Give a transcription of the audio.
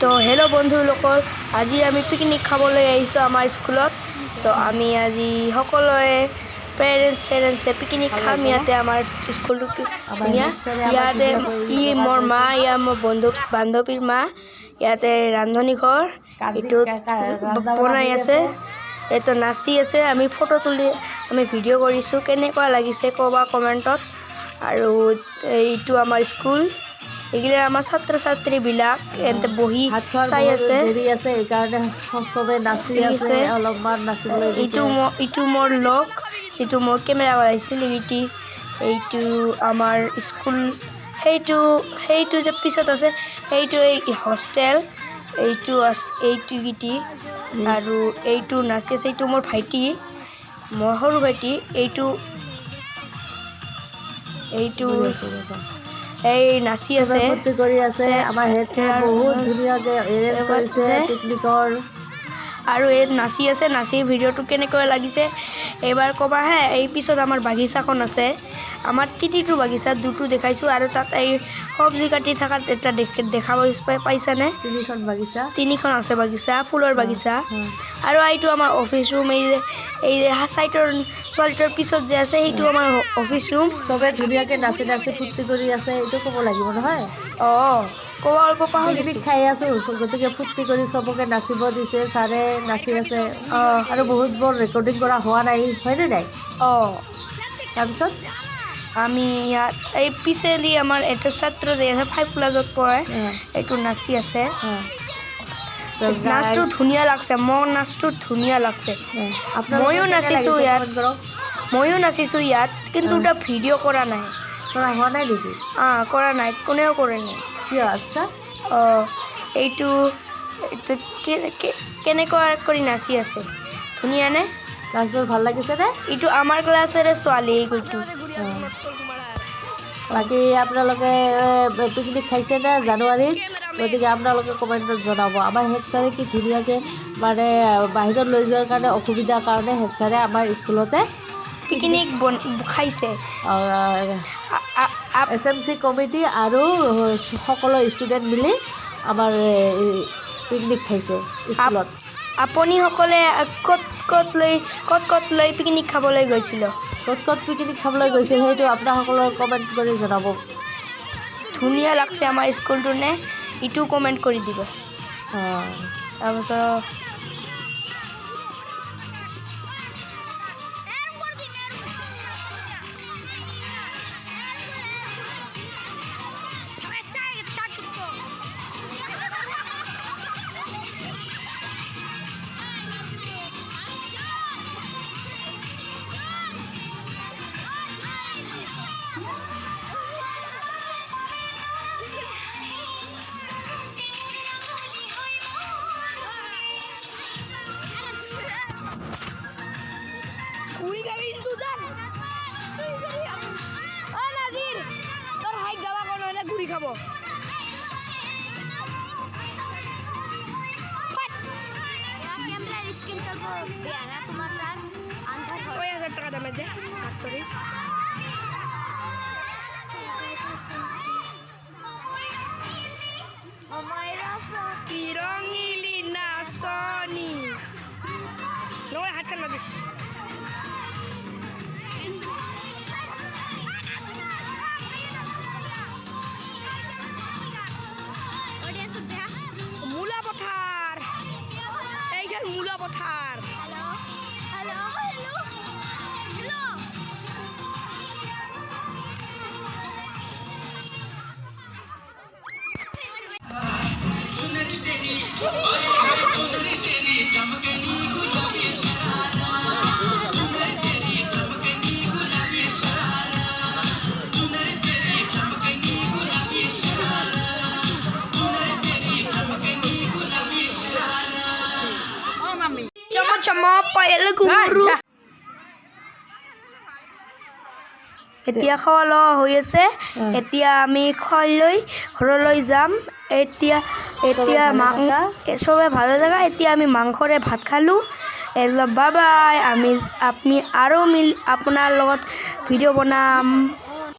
তো হেল্ল' বন্ধুলোকৰ আজি আমি পিকনিক খাবলৈ আহিছোঁ আমাৰ স্কুলত তো আমি আজি সকলোৱে পেৰেণ্টছ চেৰেণ্টছে পিকনিক খাম ইয়াতে আমাৰ স্কুলটো ধুনীয়া ইয়াতে ই মোৰ মা ইয়াৰ মোৰ বন্ধু বান্ধৱীৰ মা। ইয়াতে ৰান্ধনী ঘৰ। এইটোত বনাই আছে। এইটো নাচি আছে। আমি ফটো তুলি আমি ভিডিঅ' কৰিছোঁ। কেনেকুৱা লাগিছে ক'বা কমেণ্টত। আৰু এইটো আমাৰ স্কুল এইগিলা আমাৰ ছাত্ৰ ছাত্ৰীবিলাক ইয়াতে বহি চাই আছে আছে এইকাৰণে চবে নাচি আছে। অলপমান নাচিবলৈ এইটো দিছে মোৰ লগ যিটো মোৰ কেমেৰা কৰাইছিল এইটো এইটো আমাৰ স্কুল সেইটো সেইটো যে পিছত আছে সেইটো এই হোষ্টেল এইটো আছে এইটো গীতি আৰু এইটো নাচি আছে এইটো মোৰ ভাইটি মোৰ সৰু ভাইটি এইটো এইটো। এই নাচি আছে কৰি আছে আমাৰ হেড ছাৰ বহুত ধুনীয়াকৈ এৰেঞ্জ কৰিছে। পিকনিকৰ আৰু এই নাচি আছে নাচি ভিডিঅ'টো কেনেকৈ লাগিছে এইবাৰ ক'বা হে এই পিছত আমাৰ বাগিচাখন আছে। আমাৰ তিনিটো বাগিচা দুটো দেখাইছোঁ আৰু তাত এই চব্জি কাটি থকাত এটা দেখ- পাইছানে? তিনিখন বাগিচা। তিনিখন আছে বাগিচা ফুলৰ বাগিচা। আৰু এইটো আমাৰ অফিচ ৰুম এই যে এই যে চাইটৰ ছোৱালীটোৰ পিছত যে আছে সেইটো আমাৰ অফিচ ৰুম। চবে ধুনীয়াকৈ নাচি নাচি ফূৰ্তি কৰি আছে এইটো ক'ব লাগিব নহয়? অঁ। অলপ পিকনিক খাই আছোঁ গতিকে ফূৰ্তি কৰি চবকে নাচিব দিছে ছাৰে নাচি আছে। অঁ আৰু বহুত বৰ ৰেকৰ্ডিং কৰা হোৱা নাই হয়নে নাই? অঁ। তাৰপিছত? আমি ইয়াত এই পিছেদি আমাৰ এটা ছাত্ৰ যে আছে ফাইভ ক্লাছত পঢ়ে এইটো নাচি আছে। নাচটো ধুনীয়া লাগছে মোৰ নাচটো ধুনীয়া লাগছে। ময়ো নাচিছোঁ ইয়াত। ময়ো নাচিছোঁ ইয়াত কিন্তু এটা ভিডিঅ' কৰা নাই। কৰা হোৱা নাই নেকি? অঁ কৰা নাই কোনেও কৰে নাই। কিয় আচ্ছা। অঁ এইটো এইটো কে- কে- কেনেকুৱা কৰি নাচি আছে? ধুনীয়ানে নাচবোৰ ভালো লাগিছেনে এইটো আমাৰ ক্লাছৰে ছোৱালী এইটো বাকী আপোনালোকে পিকনিক খাইছেনে জানুৱাৰীত? গতিকে আপোনালোকে কমেণ্টত জনাব। আমাৰ হেড ছাৰে কি ধুনীয়াকৈ মানে বাহিৰত লৈ যোৱাৰ কাৰণে অসুবিধাৰ কাৰণে হেড ছাৰে আমাৰ স্কুলতে পিকনিক খাইছে। এছ এম চি কমিটি আৰু সকলো ষ্টুডেণ্ট মিলি আমাৰ পিকনিক খাইছে স্কুলত। আপুনিসকলে ক'ত ক'ত লৈ ক'ত ক'ত লৈ পিকনিক খাবলৈ গৈছিল? ক'ত ক'ত পিকনিক খাবলৈ গৈছিল সেইটো আপোনাৰসকলৰ কমেণ্ট কৰি জনাব। ধুনীয়া লাগছে আমাৰ স্কুলটো নে? ইটো কমেণ্ট কৰি দিব। তাৰপাছত aku Diana Sumatera Antar Soalnya saya tengah ada meja Factory এইখান পায়েল এতিয়া খোৱা লোৱা হৈ আছে। এতিয়া আমি খোৱাই লৈ ঘৰলৈ যাম। এতিয়া এতিয়া মাং চবে ভালে থাকা। এতিয়া আমি মাংসৰে ভাত খালোঁ। বাই বাই আমি আমি আৰু মিল আপোনাৰ লগত ভিডিঅ' বনাম।